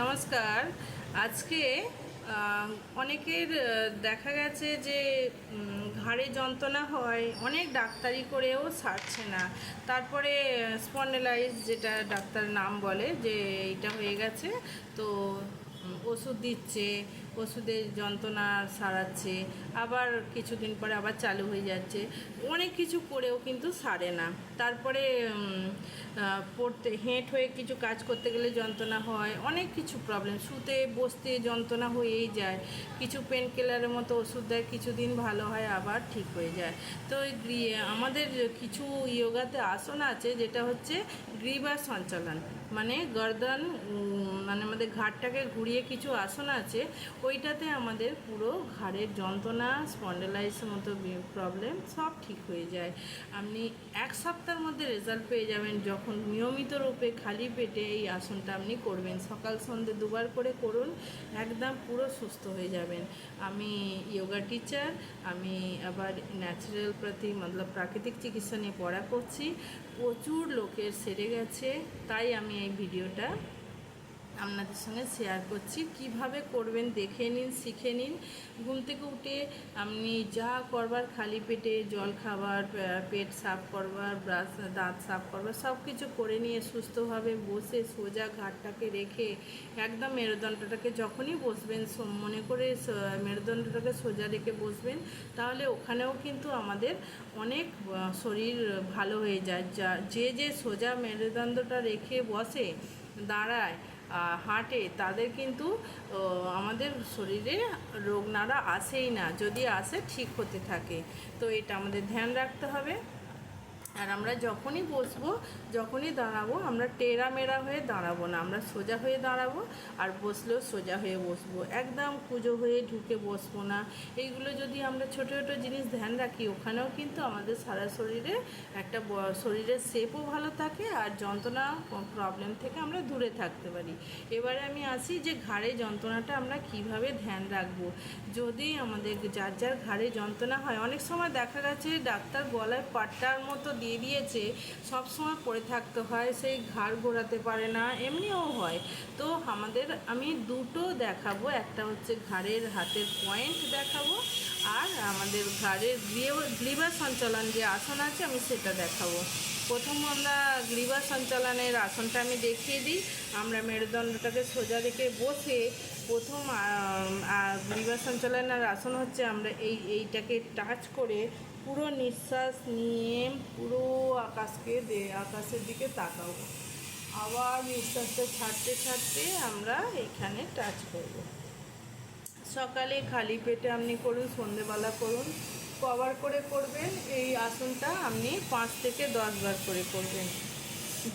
নমস্কার। আজকে অনেকের দেখা গেছে যে ঘাড়ে যন্ত্রণা হয়, অনেক ডাক্তারি করেও সারছে না। তারপরে স্পন্ডেলাইজ যেটা ডাক্তার নাম বলে, যে এটা হয়ে গেছে, তো ওষুধ দিচ্ছে, ওষুধের যন্ত্রণা সারাচ্ছে, আবার কিছুদিন পরে আবার চালু হয়ে যাচ্ছে। অনেক কিছু করেও কিন্তু সারে না। তারপরে পড়তে, হেঁট হয়ে কিছু কাজ করতে গেলে যন্ত্রণা হয়, অনেক কিছু প্রবলেম শুতে, বসতে যন্ত্রণা হয়েই যায়। কিছু পেন কিলারের মতো ওষুধ দেয়, কিছুদিন ভালো হয়, আবার ঠিক হয়ে যায়। তো আমাদের কিছু ইয়োগাতে আসন আছে, যেটা হচ্ছে গ্রীবা সঞ্চালন। মানে গর্দন মানে আমাদের ঘাটটাকে ঘুরিয়ে কিছু আসন আছে, ওইটাতে আমাদের পুরো ঘাড়ের যন্ত্রণা স্পন্ডেলাইসের মতো প্রবলেম সব ঠিক হয়ে যায়। আপনি এক সপ্তাহের মধ্যে রেজাল্ট পেয়ে যাবেন, যখন নিয়মিত রূপে খালি পেটে এই আসনটা আপনি করবেন। সকাল, সন্ধ্যে দুবার করে করুন, একদম পুরো সুস্থ হয়ে যাবেন। আমি যোগা টিচার আমি আবার ন্যাচারাল প্রতি মতলব প্রাকৃতিক চিকিৎসা নিয়ে পড়া করছি। প্রচুর লোকের সেরে গেছে, তাই আমি এই ভিডিওটা আপনাদের সঙ্গে শেয়ার করছি। কীভাবে করবেন দেখে নিন, শিখে নিন। ঘুম থেকে উঠে আপনি যা করবার, খালি পেটে জল খাবার পেট সাফ করবার, ব্রাশ, দাঁত সাফ করবার সব কিছু করে নিয়ে সুস্থভাবে বসে সোজা ঘাটটাকে রেখে একদম মেরুদণ্ডটাকে যখনই বসবেন মনে করে মেরুদণ্ডটাকে সোজা রেখে বসবেন, তাহলে ওখানেও কিন্তু আমাদের অনেক শরীর ভালো হয়ে যায়। যা, যে যে সোজা মেরুদণ্ডটা রেখে বসে, দাঁড়ায় হাঁটে, তাদের কিন্তু আমাদের শরীরে রোগ নাড়া আসেই না। যদি আসে, ঠিক হতে থাকে। তো এটা আমাদের ধ্যান রাখতে হবে। আর আমরা যখনই বসবো, যখনই দাঁড়াবো, আমরা টেরা মেরা হয়ে দাঁড়াবো না, আমরা সোজা হয়ে দাঁড়াবো আর বসলেও সোজা হয়ে বসবো। একদম পুজো হয়ে ঢুকে বসবো না। এইগুলো যদি আমরা ছোটো ছোটো জিনিস ধ্যান রাখি, ওখানেও কিন্তু আমাদের সারা শরীরে একটা শরীরের শেপও ভালো থাকে আর যন্ত্রণা প্রবলেম থেকে আমরা দূরে থাকতে পারি। এবারে আমি আসি যে ঘাড়ে যন্ত্রণাটা আমরা কীভাবে ধ্যান রাখব। যদি আমাদের যার যার ঘাড়ে যন্ত্রণা হয়, অনেক সময় দেখা গেছে ডাক্তার গলায় পাট্টার মতো দিয়ে দিয়েছে, সব সময় পড়ে থাকতে হয় সেই ঘাড় ঘোরাতে পারে না, এমনিও হয়। তো আমাদের, আমি দুটো দেখাবো, একটা হচ্ছে ঘাড়ের হাতের পয়েন্ট দেখাবো আর আমাদের ঘাড়ের গ্রীবা সঞ্চালন যে আসন আছে, আমি সেটা দেখাবো। প্রথম আমরা গ্রীবা সঞ্চালনের আসনটা আমি দেখিয়ে দিই। আমরা মেরুদণ্ডটাকে সোজা রেখে বসে প্রথম গ্রীবা সঞ্চালনের আসন হচ্ছে আমরা এই, এইটাকে টাচ করে পুরো নিঃশ্বাস নিয়ে পুরো আকাশকে দে, আকাশের দিকে তাকাবো। আবার নিঃশ্বাসটা ছাড়তে ছাড়তে আমরা এখানে টাচ করব। সকালে খালি পেটে আপনি করুন, সন্ধেবেলা করুন। কভার করে করবেন, এই আসনটা আপনি পাঁচ থেকে দশ বার করে করবেন।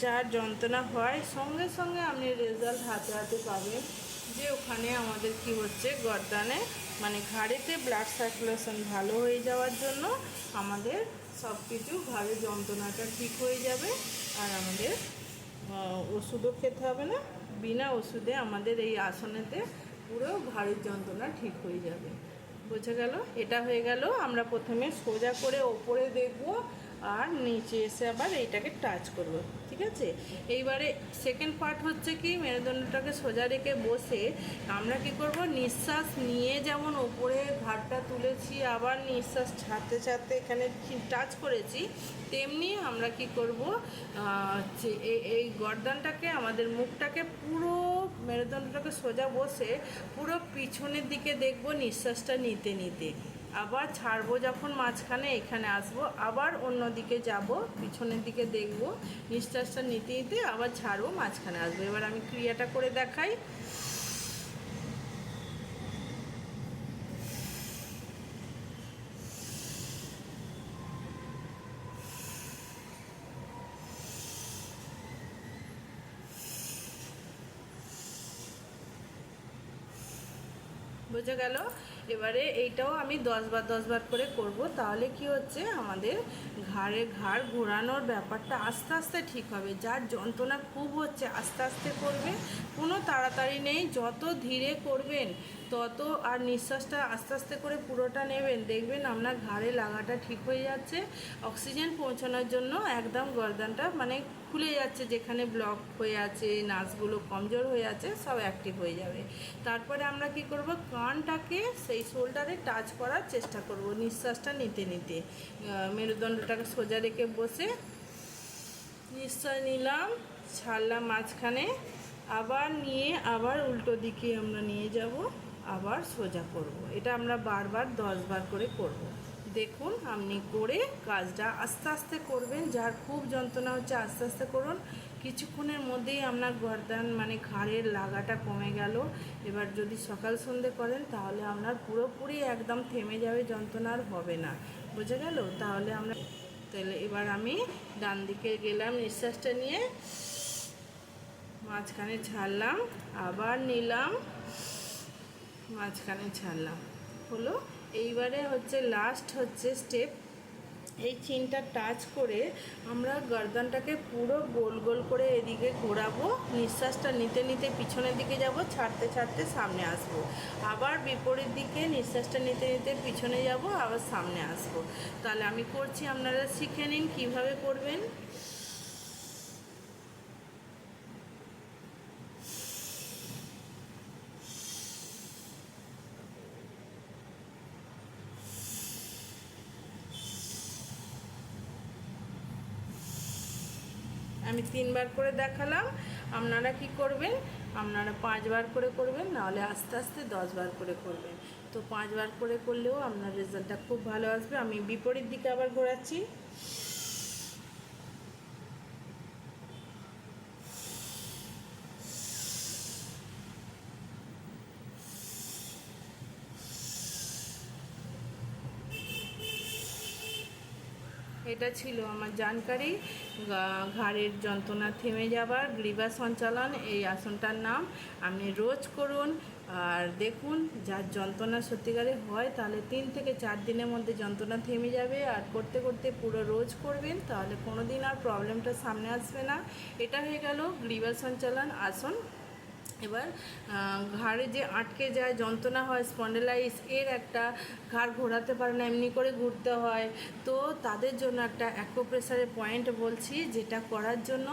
যার যন্ত্রণা হয়, সঙ্গে সঙ্গে আপনি রেজাল্ট হাতে হাতে পাবেন যে ওখানে আমাদের কি হচ্ছে, গর্দানে মানে ঘাড়েতে ব্লাড সার্কুলেশন ভালো হয়ে যাওয়ার জন্য আমাদের সব কিছু ঘাড়ে যন্ত্রণাটা ঠিক হয়ে যাবে আর আমাদের ওষুধও খেতে হবে না। বিনা ওষুধে আমাদের এই আসনেতে পুরো ঘাড়ের যন্ত্রণা ঠিক হয়ে যাবে। বোঝা গেল? এটা হয়ে গেল, আমরা প্রথমে সোজা করে ওপরে দেখব আর নিচে এসে আবার এইটাকে টাচ করব, ঠিক আছে? এইবারে সেকেন্ড পার্ট হচ্ছে কি, মেরুদণ্ডটাকে সোজা রেখে বসে আমরা কি করব? নিঃশ্বাস নিয়ে যেমন ওপরে ঘাটটা তুলেছি, আবার নিঃশ্বাস ছাড়তে ছাড়তে এখানে টাচ করেছি, তেমনি আমরা কি করব? যে এই গর্দানটাকে, আমাদের মুখটাকে পুরো মেরুদণ্ডটাকে সোজা বসে পুরো পিছনের দিকে দেখব, নিঃশ্বাসটা নিতে নিতে। আবার ছাড়বো যখন মাঝখানে, এখানে আসব, আবার অন্য দিকে যাব, পিছনের দিকে দেখব, নিঃশ্বাসটা নিতে নিতে আবার ছাড়বো, মাঝখানে আসব। এবার আমি ক্রিয়াটা করে দেখাই। বোঝা গেল। এবারে এইটাও আমি দশ বার দশ বার করে করব। তাহলে কি হচ্ছে? আমাদের ঘাড়ে ঘাড় ঘোরানোর ব্যাপারটা আস্তে আস্তে ঠিক হবে। যার যন্ত্রণা খুব হচ্ছে, আস্তে আস্তে করবে। কোনো তাড়াতাড়ি নেই। যত ধীরে করবেন, তত আর নিঃশ্বাসটা আস্তে আস্তে করে পুরোটা নেবেন। দেখবেন আপনার ঘাড়ে লাগাটা ঠিক হয়ে যাচ্ছে। অক্সিজেন পৌঁছানোর জন্য একদম গর্দানটা মানে খুলে যাচ্ছে। যেখানে ব্লক হয়ে আছে, নার্সগুলো কমজোর হয়ে আছে, সব অ্যাক্টিভ হয়ে যাবে। তারপরে আমরা কি করব? কানটাকে সেই শোল্ডারে টাচ করার চেষ্টা করব। নিঃশ্বাসটা নিতে নিতে। মেরুদণ্ডটাকে সোজা রেখে বসে নিঃশ্বাস নিলাম, ছাড়লাম মাঝখানে। আবার নিয়ে, আবার উল্টো দিকে আমরা নিয়ে যাব, আবার সোজা করব। এটা আমরা বারবার দশ বার করে করব। দেখুন, আপনি করে কাজটা আস্তে আস্তে করবেন। যার খুব যন্ত্রণা হচ্ছে, আস্তে আস্তে করুন। কিছুক্ষণের মধ্যেই আপনার গর্দান মানে ঘাড়ের লাগাটা কমে গেল। এবার যদি সকাল সন্ধে করেন, তাহলে আপনার পুরোপুরি একদম থেমে যাবে যন্ত্রণা আর হবে না। বুঝে গেল? তাহলে আমরা তাহলে এবার আমি ডান দিকে গেলাম, নিঃশ্বাসটা নিয়ে। মাঝখানে ছাড়লাম, আবার নিলাম। মাঝখানে ছাড়লাম। হলো? এইবারে হচ্ছে লাস্ট হচ্ছে স্টেপ এই চিনটা টাচ করে আমরা গর্দানটাকে পুরো গোল গোল করে এদিকে ঘোরাবো নিঃশ্বাসটা নিতে নিতে পিছনের দিকে যাব, ছাড়তে ছাড়তে সামনে আসব। আবার বিপরীত দিকে নিঃশ্বাসটা নিতে নিতে পিছনে যাব, আবার সামনে আসব। তাহলে আমি করছি, আপনারা শিখে নিন কীভাবে করবেন তিনবার করে দেখালাম, আপনারা কি করবেন? আপনারা পাঁচবার করে করবেন, নাহলে আস্তে আস্তে দশবার করে করবেন। তো পাঁচবার করে করলেও আপনার রেজাল্টটা খুব ভালো আসবে। আমি বিপরীত দিকে আবার ঘোরাচ্ছি। এটা ছিল আমার জানকারি। ঘাড়ের যন্ত্রণা থেমে যাবার। গ্রীবা সঞ্চালন, এই আসনটার নাম। আপনি রোজ করুন। আর দেখুন, যার যন্ত্রণা সত্যিকারে হয়, তাহলে তিন থেকে চার দিনের মধ্যে যন্ত্রণা থেমে যাবে। আর করতে করতে পুরো রোজ করবেন, তাহলে কোনো দিন আর প্রবলেমটা সামনে আসবে না। এটা হয়ে গেল গ্রীবা সঞ্চালন আসন এবার ঘাড়ে যে আটকে যায়, যন্ত্রণা হয় স্পন্ডেলাইস এর একটা ঘাড় ঘোরাতে পারে না, এমনি করে ঘুরতে হয়। তো তাদের জন্য একটা অ্যাকোপ্রেসারের পয়েন্ট বলছি, যেটা করার জন্য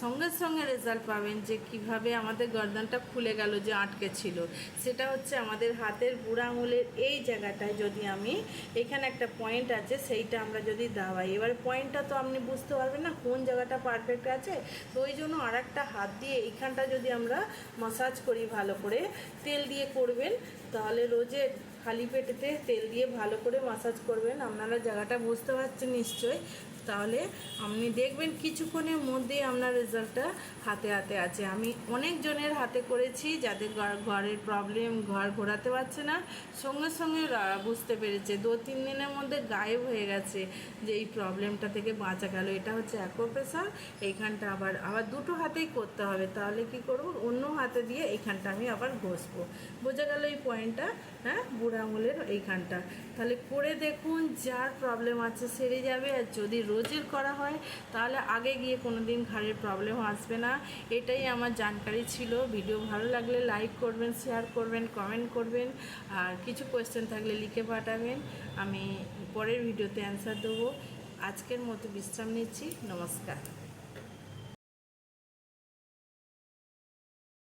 সঙ্গে সঙ্গে রেজাল্ট পাবেন যে কীভাবে আমাদের গর্দানটা খুলে গেল, যে আটকে ছিল। সেটা হচ্ছে আমাদের হাতের বুড়া আঙুলের এই জায়গাটায় যদি আমি, এখানে একটা পয়েন্ট আছে, সেইটা আমরা যদি দাবাই। এবার পয়েন্টটা তো আপনি বুঝতে পারবেন না, কোন জায়গাটা পারফেক্ট আছে? তো ওই জন্য আর একটা হাত দিয়ে এইখানটা যদি আমরা মাসাজ করি ভালো করে, তেল দিয়ে করবেন। তাহলে রোজে খালি পেটেতে তেল দিয়ে ভালো করে মাসাজ করবেন। আপনারা জায়গাটা বুঝতে পারছেন নিশ্চয়ই। তাহলে আপনি দেখবেন কিছুক্ষণের মধ্যেই আপনার রেজাল্টটা হাতে হাতে আছে। আমি অনেক জনের হাতে করেছি যাদের ঘর- ঘরের প্রবলেম ঘর ঘোরাতে পারছে না। সঙ্গে সঙ্গে বুঝতে পেরেছে। দু, তিন দিনের মধ্যে গায়েব হয়ে গেছে যে এই প্রবলেমটা থেকে বাঁচা গেল। এটা হচ্ছে অ্যাকোপ্রেসার এইখানটা আবার আবার দুটো হাতেই করতে হবে। তাহলে কি করব? অন্য হাতে দিয়ে এইখানটা আমি আবার ঘষবো। বোঝা গেল এই পয়েন্টটা হ্যাঁ? বুড়া আঙুলের এইখানটা। তাহলে করে দেখুন যার প্রবলেম আছে, সেরে যাবে। আর যদি রোজের করা হয়, তাহলে আগে গিয়ে কোনো দিন ঘাড়ের প্রবলেম আসবে না। এটাই আমার জানকারি ছিল। ভিডিও ভালো লাগলে লাইক করবেন শেয়ার করবেন কমেন্ট করবেন, আর কিছু কোয়েশ্চেন থাকলে লিখে পাঠাবেন। আমি পরের ভিডিওতে অ্যান্সার দেবো। আজকের মতো বিশ্রাম নিচ্ছি। নমস্কার।